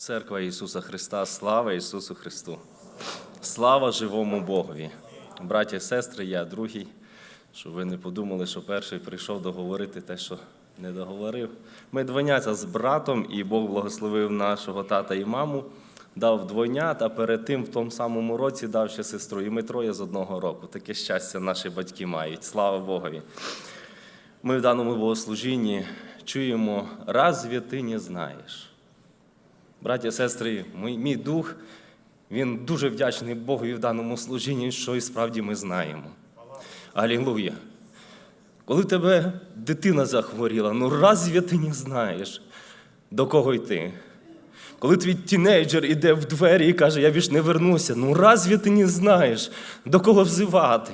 Церква Ісуса Христа, слава Ісусу Христу! Слава живому Богові! Браті і сестри, я другий, щоб ви не подумали, що перший прийшов договорити те, що не договорив. Ми двойняться з братом, і Бог благословив нашого тата і маму, дав двойнят, а перед тим в тому самому році дав ще сестру. І ми троє з одного року. Таке щастя наші батьки мають. Слава Богові! Ми в даному богослужінні чуємо разві ти не знаєш. Браті і сестри, мій, мій дух, він дуже вдячний Богові в даному служінні, що і справді ми знаємо. Алілуя. Коли тебе дитина захворіла, ну разві ти не знаєш, до кого йти? Коли твій тінейджер іде в двері і каже, я більш не вернуся, ну разві ти не знаєш, до кого взивати?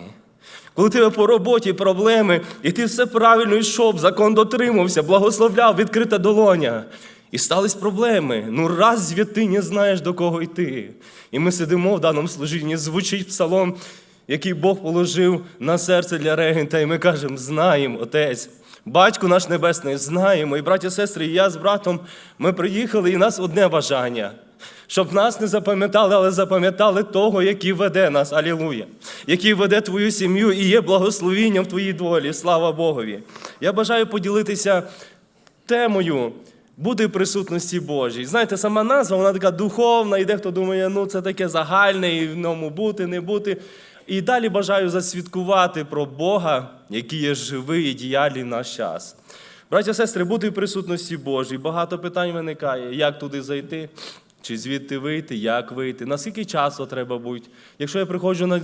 Коли тебе по роботі проблеми, і ти все правильно йшов, закон дотримався, благословляв, відкрита долоня. І стались проблеми. Ну разві ти не знаєш, до кого йти? І ми сидимо в даному служінні, звучить псалом, який Бог положив на серце для регента, і ми кажемо, знаємо, Отець. Батько наш Небесний, знаємо. І браті, сестри, і я з братом, ми приїхали, і нас одне бажання. Щоб нас не запам'ятали, але запам'ятали того, який веде нас, алілуя, який веде твою сім'ю і є благословінням в твоїй долі. Слава Богові. Я бажаю поділитися темою бути в присутності Божій. Знаєте, сама назва, вона така духовна, і дехто думає, ну це таке загальне, і в ньому бути, не бути. І далі бажаю засвідкувати про Бога, який є живий і діяльний в наш час. Браття, сестри, бути в присутності Божій. Багато питань виникає, як туди зайти, чи звідти вийти, як вийти, наскільки часу треба бути. Якщо я приходжу на е,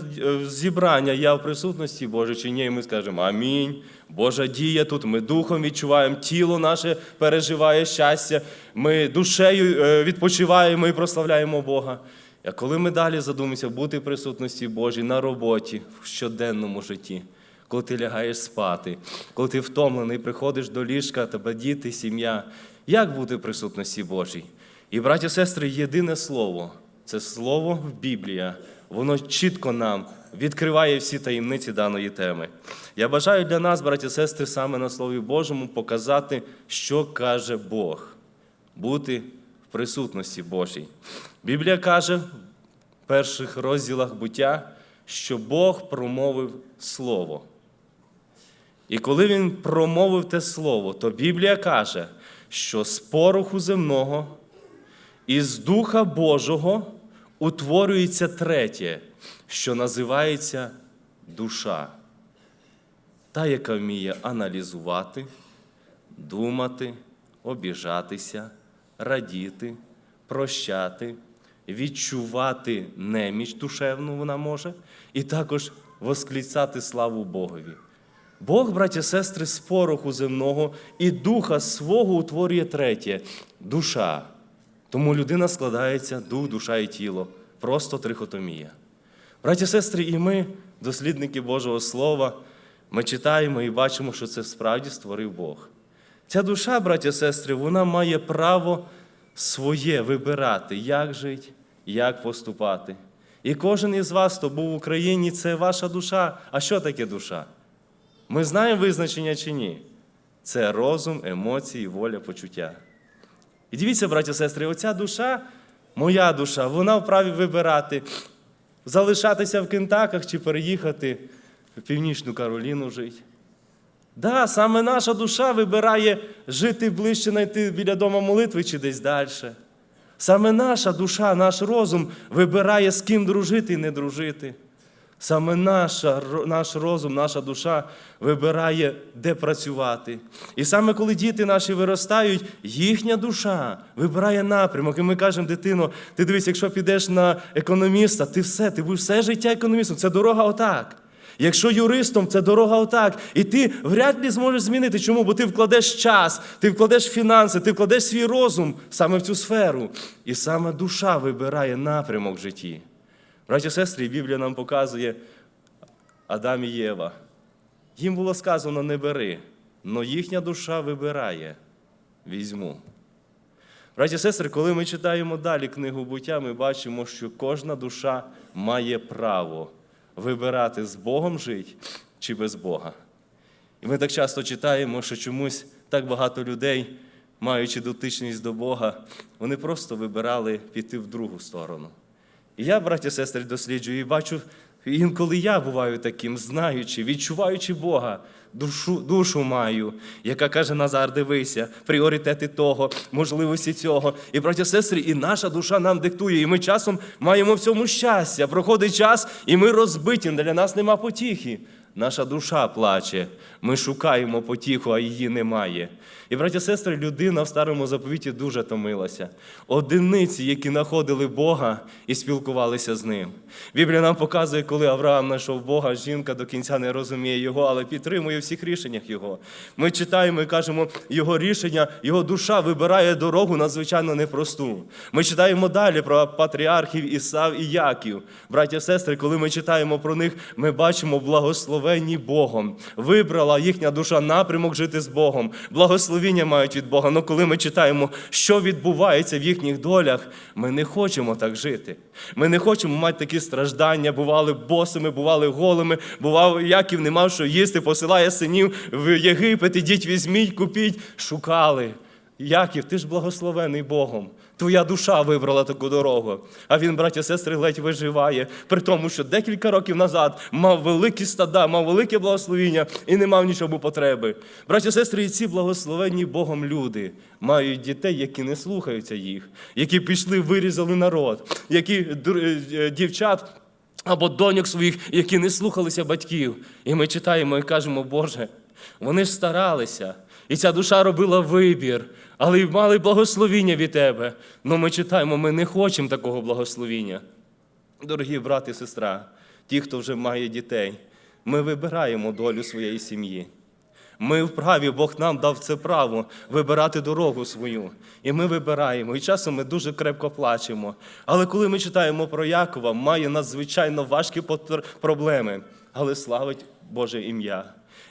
зібрання, я в присутності Божій чи ні, і ми скажемо Амінь. Божа дія тут, ми духом відчуваємо, тіло наше переживає щастя, ми душею е, відпочиваємо і прославляємо Бога. А коли ми далі задумаємося бути в присутності Божій на роботі, в щоденному житті, коли ти лягаєш спати, коли ти втомлений, приходиш до ліжка, тебе діти, сім'я, як бути в присутності Божій? І, браті сестри, єдине слово це слово Біблія. Воно чітко нам відкриває всі таємниці даної теми. Я бажаю для нас, браті сестри, саме на Слові Божому показати, що каже Бог, бути в присутності Божій. Біблія каже в перших розділах буття, що Бог промовив Слово. І коли він промовив те слово, то Біблія каже, що з пороху земного із Духа Божого утворюється третє, що називається душа, та, яка вміє аналізувати, думати, обіжатися, радіти, прощати, відчувати неміч душевну вона може, і також восклицати славу Богові. Бог, браті і сестри, з пороху земного і духа свого утворює третє душа. Тому людина складається дух, душа і тіло. Просто трихотомія. Браті сестри, і ми, дослідники Божого Слова, ми читаємо і бачимо, що це справді створив Бог. Ця душа, браті сестри, вона має право своє вибирати, як жити, як поступати. І кожен із вас, хто був в Україні, це ваша душа. А що таке душа? Ми знаємо визначення чи ні? Це розум, емоції, воля, почуття. І дивіться, браті сестри, оця душа, моя душа, вона вправі вибирати, залишатися в Кентаках чи переїхати в Північну Кароліну жити. Да, саме наша душа вибирає жити ближче, знайти біля дома молитви чи десь далі. Саме наша душа, наш розум вибирає, з ким дружити і не дружити. Саме наша, наш розум, наша душа вибирає, де працювати. І саме коли діти наші виростають, їхня душа вибирає напрямок. І ми кажемо, дитино, ти дивись, якщо підеш на економіста, ти все, ти будеш все життя економістом. Це дорога отак. Якщо юристом, це дорога отак. І ти вряд ли зможеш змінити. Чому? Бо ти вкладеш час, ти вкладеш фінанси, ти вкладеш свій розум саме в цю сферу. І саме душа вибирає напрямок в житті. Браті і сестри, Біблія нам показує Адам і Єва. Їм було сказано не бери, але їхня душа вибирає візьму. Браті і сестри, коли ми читаємо далі книгу буття, ми бачимо, що кожна душа має право вибирати з Богом жити чи без Бога. І ми так часто читаємо, що чомусь так багато людей маючи дотичність до Бога, вони просто вибирали піти в другу сторону. Я, браті і сестри, досліджую і бачу, інколи я буваю таким, знаючи, відчуваючи Бога, душу, душу маю, яка каже Назар, дивися, пріоритети того, можливості цього. І, браті і сестри, і наша душа нам диктує, і ми часом маємо в цьому щастя. Проходить час, і ми розбиті, для нас нема потіхи. Наша душа плаче, ми шукаємо потіху, а її немає. І, браті сестри, людина в старому заповіті дуже томилася. Одиниці, які знаходили Бога і спілкувалися з ним. Біблія нам показує, коли Авраам знайшов Бога, жінка до кінця не розуміє його, але підтримує в всіх рішеннях його. Ми читаємо і кажемо, його рішення, його душа вибирає дорогу надзвичайно непросту. Ми читаємо далі про патріархів Ісав і Яків. Браті сестри, коли ми читаємо про них, ми бачимо благословенні Богом. Вибрала їхня душа напрямок жити з Богом. Благословіння мають від Бога. Але коли ми читаємо, що відбувається в їхніх долях, ми не хочемо так жити. Ми не хочемо мати такі страждання, бували босими, бували голими, бував Яків не мав що їсти, посилає синів в Єгипет, ідіть візьміть, купіть, шукали. Яків, ти ж благословений Богом. Твоя душа вибрала таку дорогу. А він, браті сестри, ледь виживає, при тому, що декілька років назад мав великі стада, мав велике благословіння і не мав нічого потреби. Браті сестри, і ці благословенні Богом люди мають дітей, які не слухаються їх, які пішли, вирізали народ, які е, дівчат. Або доньок своїх, які не слухалися батьків. І ми читаємо і кажемо, Боже, вони ж старалися, і ця душа робила вибір, але й мали благословіння від Тебе. Ну ми читаємо, ми не хочемо такого благословіння. Дорогі брат і сестра, ті, хто вже має дітей, ми вибираємо долю своєї сім'ї. Ми вправі, Бог нам дав це право вибирати дорогу свою. І ми вибираємо. І часом ми дуже крепко плачемо. Але коли ми читаємо про Якова, має надзвичайно важкі проблеми, але славить Боже ім'я.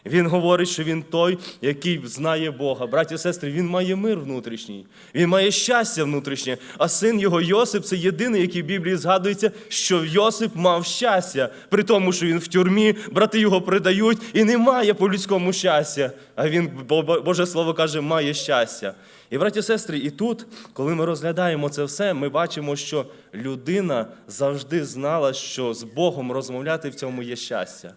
Він говорить, що він той, який знає Бога. Браті і сестри, він має мир внутрішній, він має щастя внутрішнє. А син його Йосип це єдиний, який в Біблії згадується, що Йосип мав щастя, при тому, що він в тюрмі, брати його придають, і немає по людському щастя. А він, Бо- Бо- Боже Слово каже, має щастя. І, браті і сестри, і тут, коли ми розглядаємо це все, ми бачимо, що людина завжди знала, що з Богом розмовляти в цьому є щастя.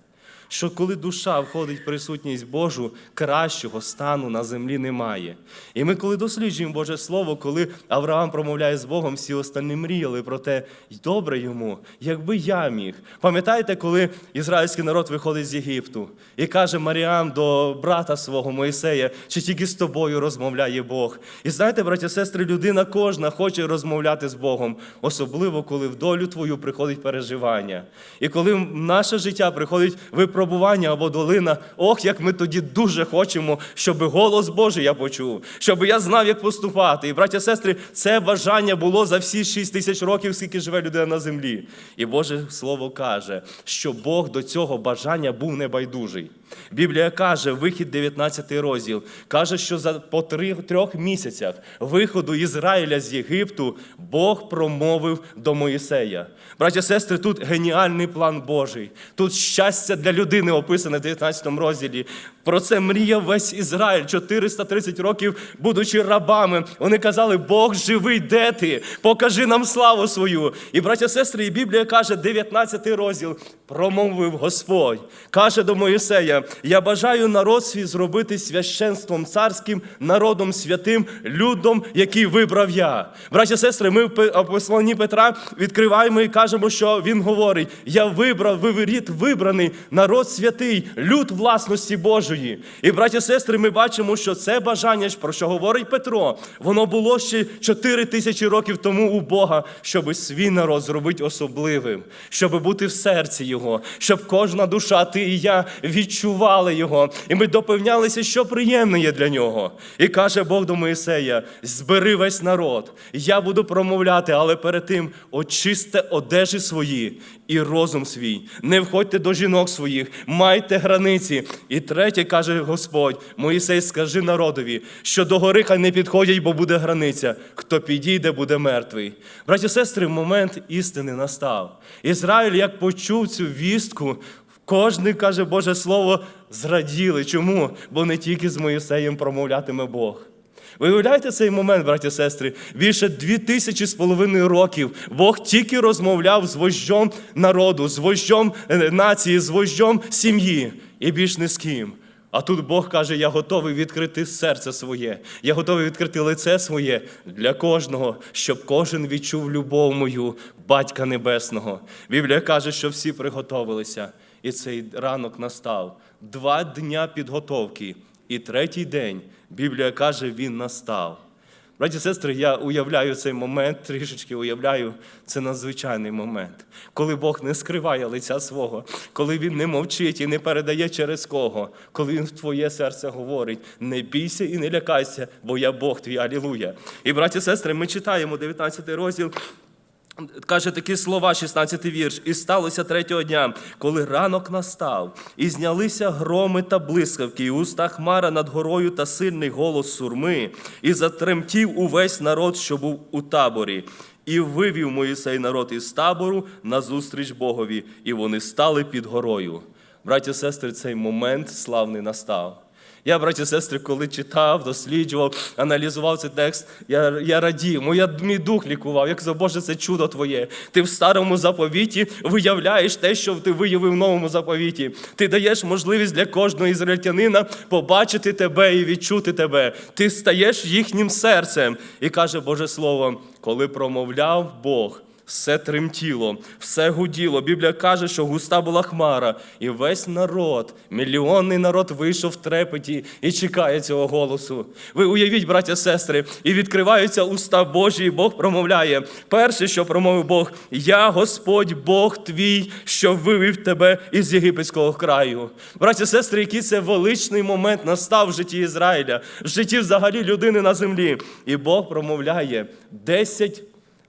Що коли душа входить в присутність Божу, кращого стану на землі немає. І ми, коли досліджуємо Боже Слово, коли Авраам промовляє з Богом, всі останні мріяли про те, «Й добре йому, якби я міг. Пам'ятаєте, коли ізраїльський народ виходить з Єгипту і каже Маріам до брата свого Моїсея, чи тільки з тобою розмовляє Бог. І знаєте, браті сестри, людина кожна хоче розмовляти з Богом, особливо коли в долю твою приходить переживання. І коли в наше життя приходить випробування або долина, ох, як ми тоді дуже хочемо, щоб голос Божий я почув, щоб я знав, як поступати. І, браття сестри, це бажання було за всі 6 тисяч років, скільки живе людина на землі. І Боже Слово каже, що Бог до цього бажання був небайдужий. Біблія каже, вихід 19 розділ, каже, що за по три, трьох місяцях виходу Ізраїля з Єгипту Бог промовив до Моїсея. Браття сестри, тут геніальний план Божий. Тут щастя для людини описане в 19 розділі. Про це мріяв весь Ізраїль 430 років, будучи рабами. Вони казали, Бог живий, де ти? Покажи нам славу свою. І браття сестри, і Біблія каже, 19 розділ промовив Господь. Каже до Моїсея: Я бажаю народ свій зробити священством царським, народом святим, людом, який вибрав я. Браття сестри, ми в посланні Петра відкриваємо і кажемо, що він говорить: Я вибрав, виворіт вибраний, народ святий, люд власності Божої. І браття і сестри, ми бачимо, що це бажання, про що говорить Петро, воно було ще 4 тисячі років тому у Бога, щоб свій народ зробити особливим, щоб бути в серці Його, щоб кожна душа, ти і я відчували Його. І ми допевнялися, що приємне є для нього. І каже Бог до Моїсея: збери весь народ, я буду промовляти, але перед тим очисте одежі свої і розум свій. Не входьте до жінок своїх, майте границі. І третє каже Господь: Моїсей, скажи народові, що до гори хай не підходять, бо буде границя. Хто підійде, буде мертвий. Браті сестри, момент істини настав. Ізраїль, як почув цю вістку, Кожний, каже Боже Слово, зраділи. Чому? Бо не тільки з Моїсеєм промовлятиме Бог. Ви уявляєте цей момент, браті і сестри? Більше дві тисячі з половиною років Бог тільки розмовляв з вождем народу, з вождем е, нації, з вождем сім'ї і більш не з ким. А тут Бог каже: я готовий відкрити серце своє, я готовий відкрити лице своє для кожного, щоб кожен відчув любов мою, Батька Небесного. Біблія каже, що всі приготовилися, і цей ранок настав. Два дня підготовки, і третій день Біблія каже, він настав. Браті і сестри, я уявляю цей момент, трішечки уявляю, це надзвичайний момент, коли Бог не скриває лиця свого, коли Він не мовчить і не передає через кого, коли Він в твоє серце говорить: не бійся і не лякайся, бо я Бог твій, алілуя. І, браті і сестри, ми читаємо 19 розділ. Каже такі слова, 16 вірш. І сталося третього дня, коли ранок настав, і знялися громи та блискавки, і уста хмара над горою та сильний голос сурми, і затремтів увесь народ, що був у таборі. І вивів Моїсей народ із табору назустріч Богові, і вони стали під горою. Браті сестри, цей момент славний настав. Я, браті і сестри, коли читав, досліджував, аналізував цей текст, я, я радів, моя, мій дух лікував. Як за Боже, це чудо твоє. Ти в старому заповіті виявляєш те, що ти виявив в новому заповіті. Ти даєш можливість для кожного ізраїльтянина побачити тебе і відчути тебе. Ти стаєш їхнім серцем. І каже Боже Слово, коли промовляв Бог. Все тремтіло, все гуділо. Біблія каже, що густа була хмара, і весь народ, мільйонний народ вийшов в трепеті і чекає цього голосу. Ви уявіть, браття сестри, і відкриваються уста Божі, і Бог промовляє. Перше, що промовив Бог: Я Господь Бог твій, що вивів тебе із єгипетського краю. Браття сестри, який це величний момент настав в житті Ізраїля, в житті взагалі людини на землі. І Бог промовляє 10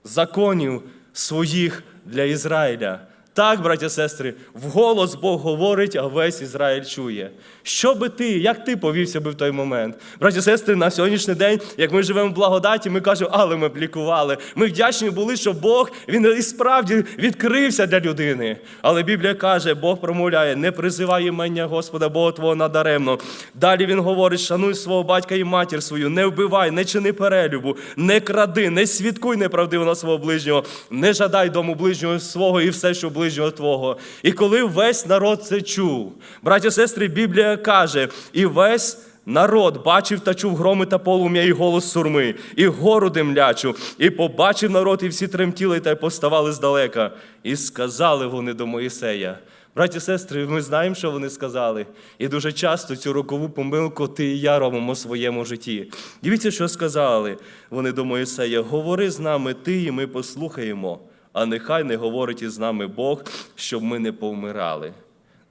законів своїх для Ізраїля. Так, браття сестри, вголос Бог говорить, а весь Ізраїль чує. Що би ти, як ти повівся би в той момент? Браті і сестри, на сьогоднішній день, як ми живемо в благодаті, ми кажемо, але ми б лікували. Ми вдячні були, що Бог він і справді відкрився для людини. Але Біблія каже, Бог промовляє, не призивай імення Господа Бога Твого надаремно. Далі він говорить: шануй свого батька і матір свою, не вбивай, не чини перелюбу, не кради, не свідкуй неправдиво на свого ближнього, не жадай дому ближнього свого і все, що ближнього твого. І коли весь народ це чув, браті сестри, Біблія каже, і весь. Народ бачив та чув громи та полум'я і голос сурми, і гору демлячу, і побачив народ, і всі тремтіли та й поставали здалека. І сказали вони до Моїсея. Браті сестри, ми знаємо, що вони сказали. І дуже часто цю рокову помилку ти і я робимо в своєму житті. Дивіться, що сказали вони до Моїсея: говори з нами ти, і ми послухаємо, а нехай не говорить із нами Бог, щоб ми не повмирали.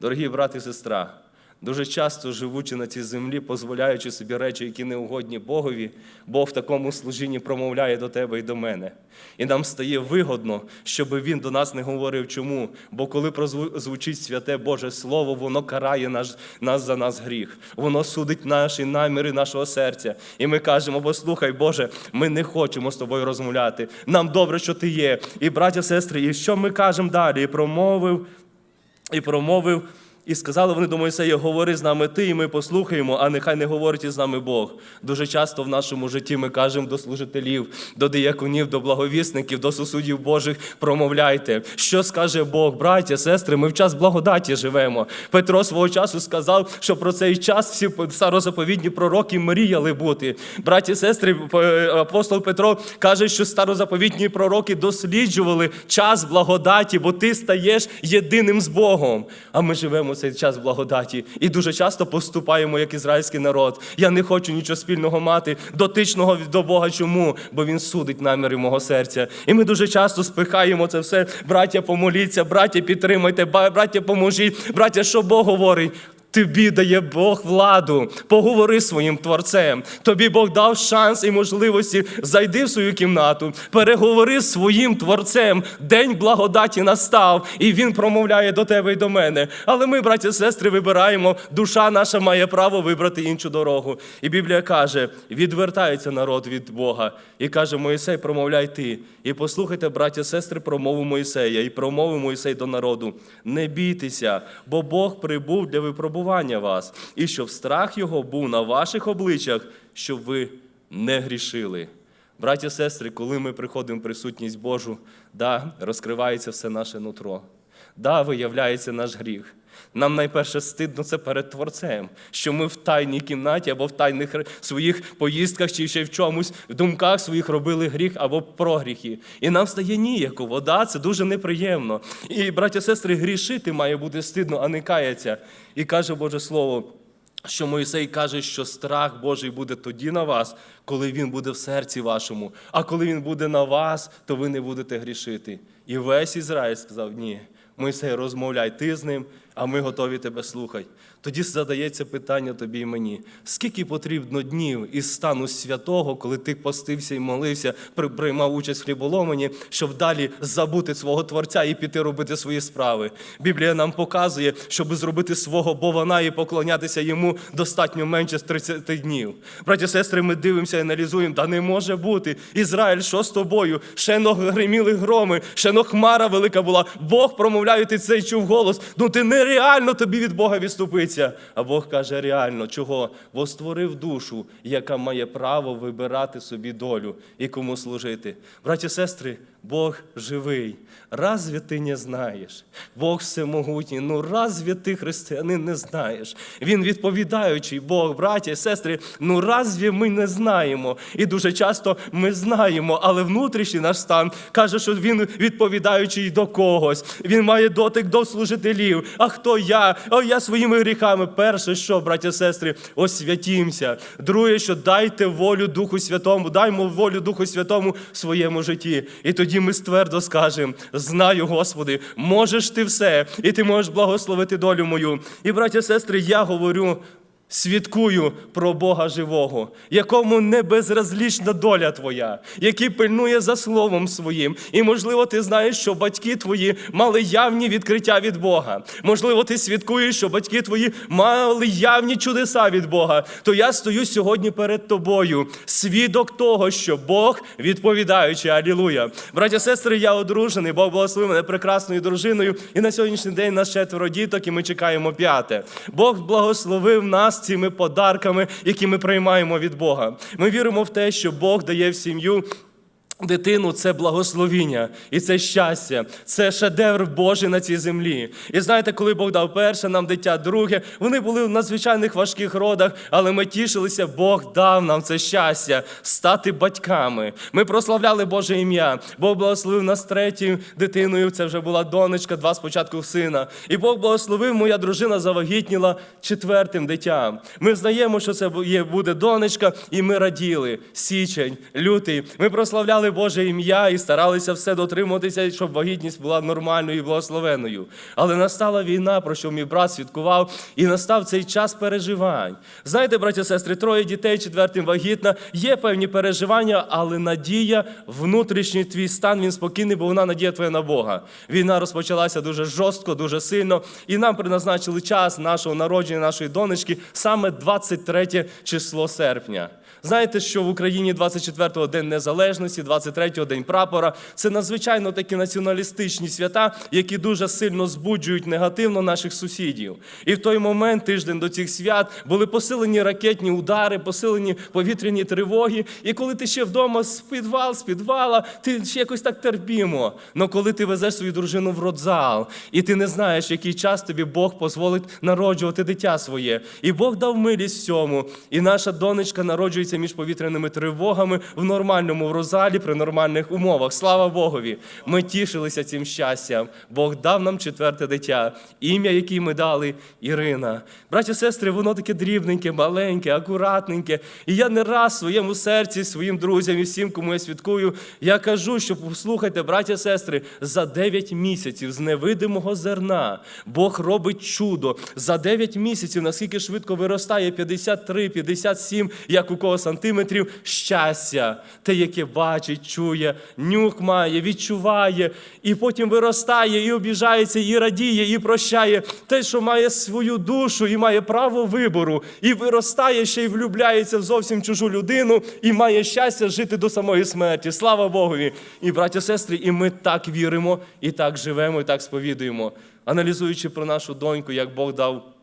Дорогі брати і сестра. Дуже часто живучи на цій землі, дозволяючи собі речі, які не угодні Богові, Бог в такому служінні промовляє до тебе і до мене. І нам стає вигодно, щоб він до нас не говорив чому. Бо коли прозвучить святе Боже Слово, воно карає наш, нас за нас гріх, воно судить наші наміри нашого серця. І ми кажемо: послухай, Боже, ми не хочемо з тобою розмовляти. Нам добре, що ти є. І браття, сестри, і що ми кажемо далі? І промовив, і промовив. І сказали вони до Мойсея, говори з нами ти, і ми послухаємо, а нехай не говорить із нами Бог. Дуже часто в нашому житті ми кажемо до служителів, до дияконів, до благовісників, до сусудів Божих промовляйте. Що скаже Бог, браття, сестри, ми в час благодаті живемо. Петро свого часу сказав, що про цей час всі старозаповідні пророки мріяли бути. Браті, сестри, апостол Петро каже, що старозаповідні пророки досліджували час благодаті, бо ти стаєш єдиним з Богом. А ми живемо цей час благодаті і дуже часто поступаємо як ізраїльський народ. Я не хочу нічого спільного мати, дотичного до Бога. Чому? Бо Він судить наміри мого серця. І ми дуже часто спихаємо це все. Браття, помоліться, браття, підтримайте, браття, поможіть, браття, що Бог говорить. Тобі дає Бог владу, поговори своїм творцем. Тобі Бог дав шанс і можливості. Зайди в свою кімнату, переговори з своїм творцем. День благодаті настав, і він промовляє до тебе і до мене. Але ми, браті і сестри, вибираємо. Душа наша має право вибрати іншу дорогу. І Біблія каже: відвертається народ від Бога і каже: Моїсей, промовляй ти. І послухайте, браті і сестри, промову Моїсея, і промовив Моїсей до народу: не бійтеся, бо Бог прибув для випробування вас, і щоб страх його був на ваших обличчях, щоб ви не грішили. Браті, сестри, коли ми приходимо в присутність Божу, да, розкривається все наше нутро. Да, виявляється наш гріх. Нам найперше стидно це перед Творцем, що ми в тайній кімнаті або в тайних своїх поїздках чи ще в чомусь в думках своїх робили гріх або прогріхи. І нам стає ніяково. Да, це дуже неприємно. І, браття, сестри, грішити має бути стидно, а не каяться. І каже Боже Слово. Що Мойсей каже, що страх Божий буде тоді на вас, коли він буде в серці вашому. А коли він буде на вас, то ви не будете грішити. І весь Ізраїль сказав: ні, Мойсей, розмовляй ти з ним, а ми готові тебе слухати. Тоді задається питання тобі і мені: скільки потрібно днів із стану святого, коли ти постився і молився, приймав участь в хліболомані, щоб далі забути свого Творця і піти робити свої справи. Біблія нам показує, щоб зробити свого Бована і поклонятися йому достатньо менше з 30 днів. Браті, сестри, ми дивимося і аналізуємо, та не може бути. Ізраїль, що з тобою? Ще но громи, ще но хмара велика була. Бог промовляє, ти цей чув голос. Ну ти нереально тобі від Бога відступиться. А Бог каже, реально, чого? Бо створив душу, яка має право вибирати собі долю і кому служити. Браті, сестри, Бог живий. Разве ти не знаєш? Бог всемогутній. Ну разве ти, християнин, не знаєш? Він відповідаючий Бог, браті і сестри, ну разве ми не знаємо? І дуже часто ми знаємо, але внутрішній наш стан каже, що він відповідаючий до когось. Він має дотик до служителів. А хто я? О, я своїми гріхами. Перше, що, браті і сестри, освятімся. Друге, що дайте волю Духу Святому, даймо волю Духу Святому в своєму житті. І тоді ми ствердо скажемо: знаю, Господи, можеш ти все, і ти можеш благословити долю мою. І, браття, сестри, я говорю. Свідкую про Бога живого, якому не безразлічна доля твоя, який пильнує за словом своїм. І, можливо, ти знаєш, що батьки твої мали явні відкриття від Бога. Можливо, ти свідкуєш, що батьки твої мали явні чудеса від Бога. То я стою сьогодні перед тобою, свідок того, що Бог відповідаючи. Алілуя. Браття, сестри, я одружений, Бог благословив мене прекрасною дружиною. І на сьогоднішній день нас четверо діток, і ми чекаємо п'яте. Бог благословив нас цими подарками, які ми приймаємо від Бога. Ми віримо в те, що Бог дає в сім'ю. Дитину це благословіння і це щастя, це шедевр Божий на цій землі. І знаєте, коли Бог дав перше, нам дитя друге, вони були в надзвичайних важких родах, але ми тішилися, Бог дав нам це щастя стати батьками. Ми прославляли Боже ім'я. Бог благословив нас третьою дитиною. Це вже була донечка, два спочатку сина. І Бог благословив, моя дружина завагітніла четвертим дитям. Ми знаємо, що це буде донечка, і ми раділи. Січень, лютий. Ми прославляли Боже ім'я і старалися все дотримуватися, щоб вагітність була нормальною і благословеною. Але настала війна, про що мій брат свідкував, і настав цей час переживань. Знаєте, браті і сестри, троє дітей, четвертим вагітна, є певні переживання, але надія, внутрішній твій стан, він спокійний, бо вона надія твоя на Бога. Війна розпочалася дуже жорстко, дуже сильно, і нам призначили час нашого народження, нашої донечки, саме 23 число серпня. Знаєте, що в Україні 24-го День Незалежності, 23-го День прапора це надзвичайно такі націоналістичні свята, які дуже сильно збуджують негативно наших сусідів. І в той момент, тиждень до цих свят, були посилені ракетні удари, посилені повітряні тривоги. І коли ти ще вдома з підвал, з підвала, ти ще якось так терпімо. Но коли ти везеш свою дружину в родзал, і ти не знаєш, який час тобі Бог дозволить народжувати дитя своє. І Бог дав милість всьому. І наша донечка народжується між повітряними тривогами в нормальному розалі при нормальних умовах. Слава Богові! Ми тішилися цим щастям. Бог дав нам четверте дитя, ім'я, яке ми дали Ірина. Браті сестри, воно таке дрібненьке, маленьке, акуратненьке. І я не раз в своєму серці, своїм друзям і всім, кому я свідкую, я кажу, що послухайте, браті сестри, за 9 місяців з невидимого зерна Бог робить чудо. За 9 місяців, наскільки швидко виростає 53, 57, як у кого сантиметрів, щастя, те, яке бачить, чує, нюх має, відчуває, і потім виростає, і обіжається, і радіє, і прощає те, що має свою душу і має право вибору, і виростає ще й влюбляється в зовсім чужу людину, і має щастя жити до самої смерті. Слава Богові! І браття, сестри, і ми так віримо, і так живемо, і так сповідуємо. Аналізуючи про нашу доньку, як Бог дав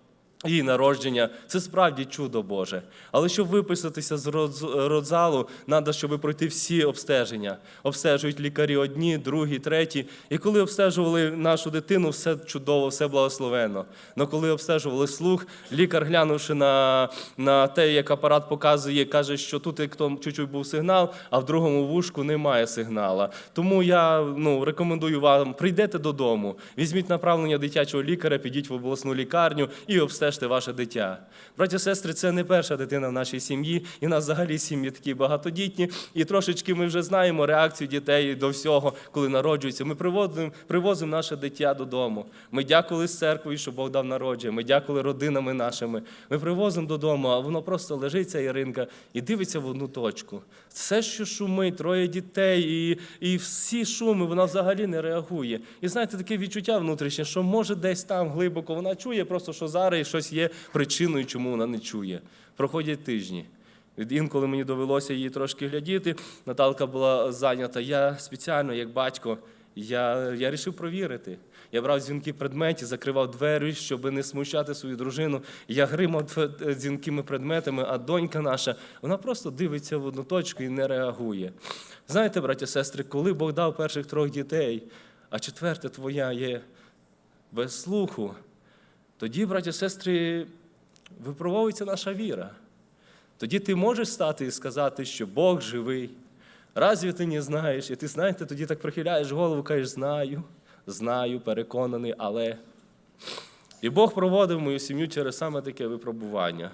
Її народження це справді чудо Боже. Але щоб виписатися з родзалу, треба, щоб пройти всі обстеження. Обстежують лікарі одні, другі, треті. І коли обстежували нашу дитину, все чудово, все благословенно. Але коли обстежували слух, лікар, глянувши на, на те, як апарат показує, каже, що тут як чуть-чуть був сигнал, а в другому вушку немає сигнала. Тому я ну, рекомендую вам, прийдете додому, візьміть направлення дитячого лікаря, підіть в обласну лікарню і обстежте ваше дитя. Браті сестри, це не перша дитина в нашій сім'ї, і нас взагалі сім'ї такі багатодітні. І трошечки ми вже знаємо реакцію дітей до всього, коли народжуються. Ми привозимо, привозимо наше дитя додому. Ми дякували з церквою, що Бог дав народження. Ми дякували родинами нашими. Ми привозимо додому, а воно просто лежить ця Іринка і дивиться в одну точку. Все, що шумить, троє дітей, і, і всі шуми, вона взагалі не реагує. І знаєте, таке відчуття внутрішнє, що може десь там глибоко вона чує, просто що зараз і щось є причиною, чому вона не чує. Проходять тижні. Інколи мені довелося її трошки глядіти. Наталка була зайнята. Я спеціально, як батько, я, я рішив провірити. Я брав дзвінки предметів, закривав двері, щоб не смущати свою дружину. Я гримав дв- дзвінкими предметами, а донька наша, вона просто дивиться в одну точку і не реагує. Знаєте, браті сестри, коли Бог дав перших трьох дітей, а четверте твоя є без слуху, тоді, браті сестри, випробовується наша віра. Тоді ти можеш стати і сказати, що Бог живий. Разві ти не знаєш? І ти знаєте, тоді так прихиляєш голову, кажеш, знаю, знаю, переконаний, але. І Бог проводив мою сім'ю через саме таке випробування.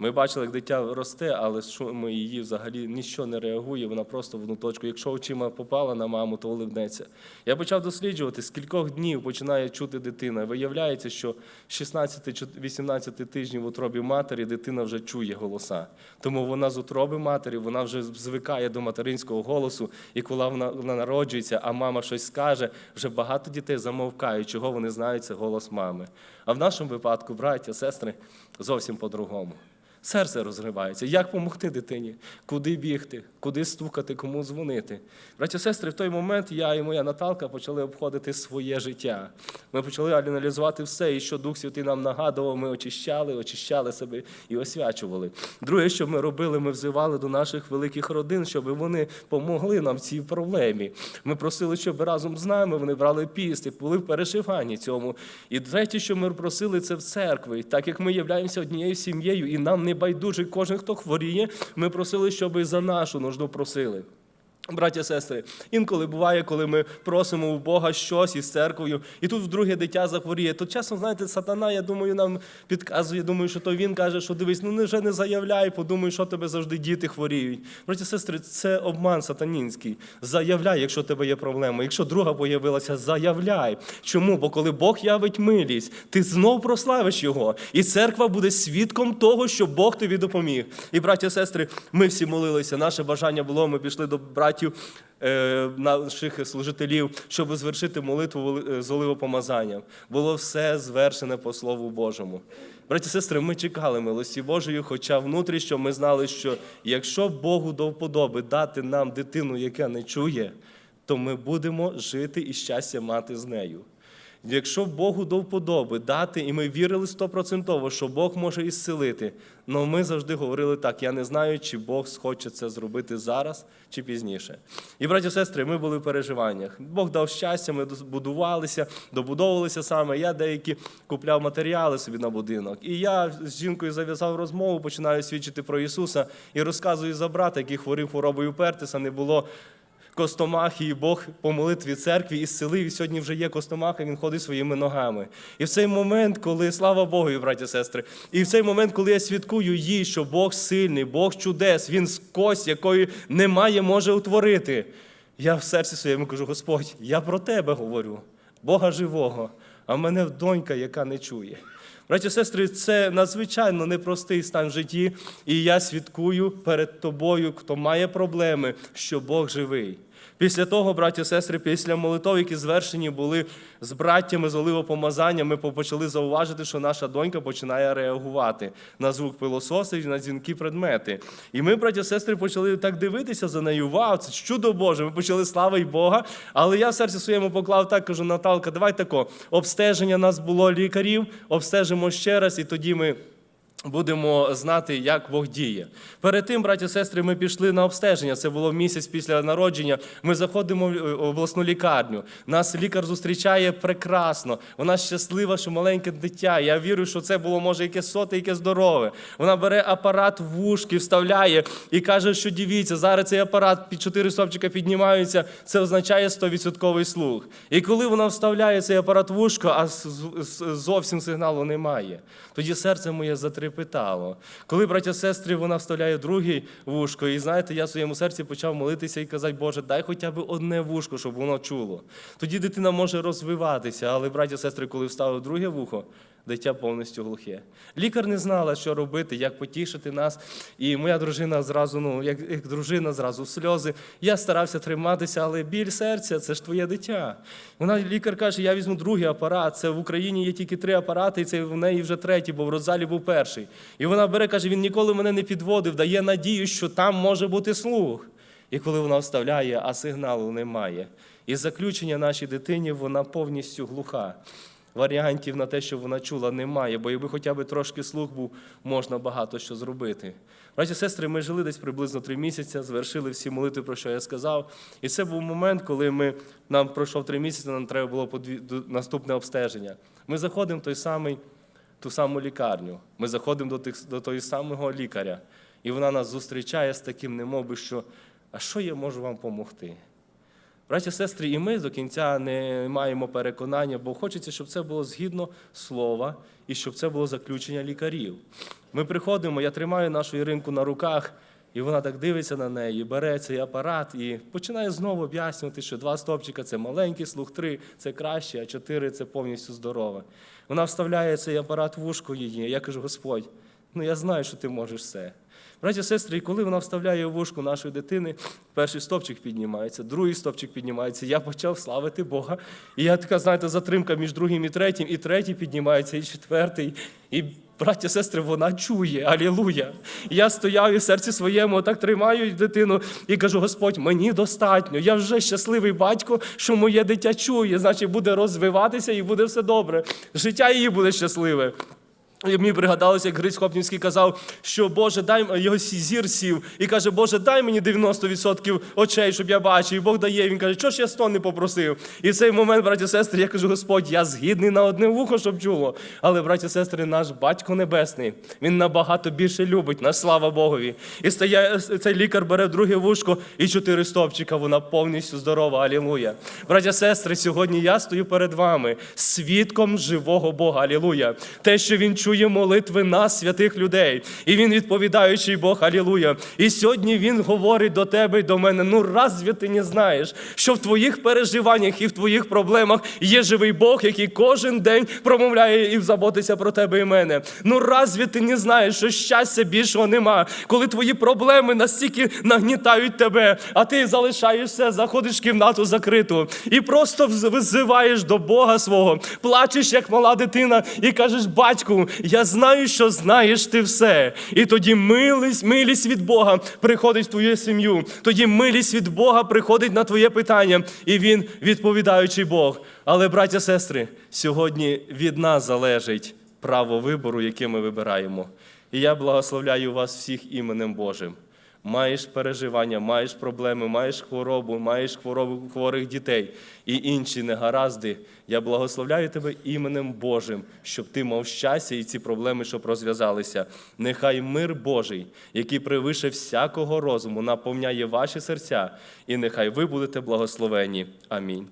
Ми бачили, як дитя росте, але шуми її взагалі нічого не реагує, вона просто в одну точку. Якщо очима попала на маму, то улибнеться. Я почав досліджувати, з кількох днів починає чути дитина. Виявляється, що з 16-18 тижнів в утробі матері дитина вже чує голоса. Тому вона з утроби матері, вона вже звикає до материнського голосу, і коли вона, вона народжується, а мама щось скаже, вже багато дітей замовкають, чого вони знають, це голос мами. А в нашому випадку, браття, сестри, зовсім по-другому. Серце розривається. Як допомогти дитині? Куди бігти, куди стукати, кому дзвонити? Браті сестри, в той момент я і моя Наталка почали обходити своє життя. Ми почали аналізувати все, і що Дух Святий нам нагадував, ми очищали, очищали себе і освячували. Друге, що ми робили, ми взивали до наших великих родин, щоб вони помогли нам в цій проблемі. Ми просили, щоб разом з нами вони брали піст і були в переживанні цьому. І третє, що ми просили, це в церкві. Так як ми являємося однією сім'єю, і нам не байдужий кожен, хто хворіє, ми просили, щоб і за нашу нужду просили. Браття, сестри, інколи буває, коли ми просимо у Бога щось із церквою, і тут вдруге дитя захворіє. То часом, знаєте, сатана, я думаю, нам підказує, думаю, що то він каже, що дивись, ну вже не заявляй, подумай, що тебе завжди діти хворіють. Браття, сестри, це обман сатанінський. Заявляй, якщо тебе є проблема. Якщо друга появилася, заявляй. Чому? Бо коли Бог явить милість, ти знов прославиш його, і церква буде свідком того, що Бог тобі допоміг. І браття, сестри, ми всі молилися. Наше бажання було, ми пішли до братів е, наших служителів, щоб звершити молитву воли- з оливопомазанням. Було все звершене по Слову Божому. Браті сестри, ми чекали милості Божої, хоча внутрішньо ми знали, що якщо Богу до вподоби дати нам дитину, яка не чує, то ми будемо жити і щастя мати з нею. Якщо Богу до вподоби дати, і ми вірили стопроцентово, що Бог може ісцелити, але ми завжди говорили так: я не знаю, чи Бог схоче це зробити зараз чи пізніше. І, браті сестри, ми були в переживаннях. Бог дав щастя, ми будувалися, добудовувалися саме. Я деякі купляв матеріали собі на будинок. І я з жінкою зав'язав розмову, починаю свідчити про Ісуса і розказую за брата, який хворів хворобою Пертиса, не було Костомахи, і Бог по молитві церкві ісцелив, і сьогодні вже є Костомаха, він ходить своїми ногами. І в цей момент, коли, слава Богу, браті і сестри, і в цей момент, коли я свідкую їй, що Бог сильний, Бог чудес, Він з кость, якої немає, може утворити. Я в серці своєму кажу, Господь, я про тебе говорю, Бога живого, а в мене донька, яка не чує. Браті і сестри, це надзвичайно непростий стан в житті, і я свідкую перед тобою, хто має проблеми, що Бог живий. Після того, браті і сестри, після молитов, які звершені були з браттями з оливопомазання, ми почали зауважити, що наша донька починає реагувати на звук пилососа і на дзвінки предмети. І ми, браті і сестри, почали так дивитися за нею. Вау, це чудо Боже. Ми почали слава й Бога. Але я в серці своєму поклав так, кажу, Наталка, давай тако. Обстеження нас було лікарів, обстежимо ще раз, і тоді ми. Будемо знати, як Бог діє. Перед тим, браті і сестри, ми пішли на обстеження. Це було місяць після народження. Ми заходимо в обласну лікарню. Нас лікар зустрічає прекрасно. Вона щаслива, що маленьке дитя. Я вірю, що це було може яке соте, яке здорове. Вона бере апарат в вушки, вставляє і каже, що дивіться, зараз цей апарат під чотири стопчика піднімаються. Це означає 100% слух. І коли вона вставляє цей апарат в вушко, а зовсім сигналу немає, тоді серце моє затрепетало. Коли браття сестри, вона вставляє друге вушко, і знаєте, я в своєму серці почав молитися і казати, Боже, дай хоча б одне вушко, щоб воно чуло. Тоді дитина може розвиватися, але браття сестри, коли вставив друге вухо, дитя повністю глухе. Лікар не знала, що робити, як потішити нас. І моя дружина зразу, ну, як, як дружина, зразу сльози. Я старався триматися, але біль серця це ж твоє дитя. Вона лікар каже, я візьму другий апарат. Це в Україні є тільки три апарати, і це в неї вже третій, бо в родзалі був перший. І вона бере, каже, він ніколи мене не підводив, дає надію, що там може бути слух. І коли вона вставляє, а сигналу немає. І заключення нашій дитині вона повністю глуха. Варіантів на те, що вона чула, немає, бо якби хоча б трошки слух був, можна багато що зробити. Браті сестри, ми жили десь приблизно три місяці, звершили всі молитви, про що я сказав. І це був момент, коли ми, нам пройшов три місяці, нам треба було подві- наступне обстеження. Ми заходимо в той самий, ту саму лікарню. Ми заходимо до, тих, до того самого лікаря. І вона нас зустрічає з таким немоби, що а що я можу вам допомогти? Браті, сестри, і ми до кінця не маємо переконання, бо хочеться, щоб це було згідно слова і щоб це було заключення лікарів. Ми приходимо, я тримаю нашу Іринку на руках, і вона так дивиться на неї, бере цей апарат і починає знову об'яснювати, що два стопчика це маленький слух, три це краще, а чотири це повністю здорове. Вона вставляє цей апарат в ушко її. Я кажу, Господь, ну я знаю, що ти можеш все. Браті, сестри, і коли вона вставляє вушку нашої дитини, перший стопчик піднімається, другий стопчик піднімається. Я почав славити Бога. І я така, знаєте, затримка між другим і третім, і третій піднімається, і четвертий. І браття, сестри, вона чує. Алілуя. Я стояв і в серці своєму, так тримаю дитину і кажу: Господь, мені достатньо. Я вже щасливий батько, що моє дитя чує, значить буде розвиватися і буде все добре. Життя її буде щасливе. І мені пригадалося, як Гриць Хопнівський казав, що Боже, дай його зір сів, і каже, Боже, дай мені 90% очей, щоб я бачив. І Бог дає. Він каже, що ж я 100 не попросив. І в цей момент, браті і сестри, я кажу, Господь, я згідний на одне вухо, щоб чуло. Але, браті і сестри, наш батько небесний, він набагато більше любить нас, слава Богові. І стає цей лікар бере друге вушко і чотири стопчика. Вона повністю здорова. Алілуя. Браті і сестри, сьогодні я стою перед вами свідком живого Бога. Алілуя. Те, що він чує молитви нас, святих людей, і він відповідаючий Бог. Алілуя. І сьогодні він говорить до тебе і до мене. Ну разві ти не знаєш, що в твоїх переживаннях і в твоїх проблемах є живий Бог, який кожен день промовляє і заботиться про тебе і мене. Ну разві ти не знаєш, що щастя більшого нема, коли твої проблеми настільки нагнітають тебе, а ти залишаєшся, заходиш в кімнату закриту і просто визиваєш до Бога свого, плачеш як мала дитина, і кажеш, батьку, я знаю, що знаєш ти все. І тоді милість, милість від Бога приходить в твою сім'ю. Тоді милість від Бога приходить на твоє питання, і він відповідаючий Бог. Але, браття, сестри, сьогодні від нас залежить право вибору, яке ми вибираємо. І я благословляю вас всіх іменем Божим. Маєш переживання, маєш проблеми, маєш хворобу, маєш хворобу хворих дітей і інші негаразди. Я благословляю тебе іменем Божим, щоб ти мав щастя і ці проблеми, щоб розв'язалися. Нехай мир Божий, який превише всякого розуму, наповняє ваші серця, і нехай ви будете благословені. Амінь.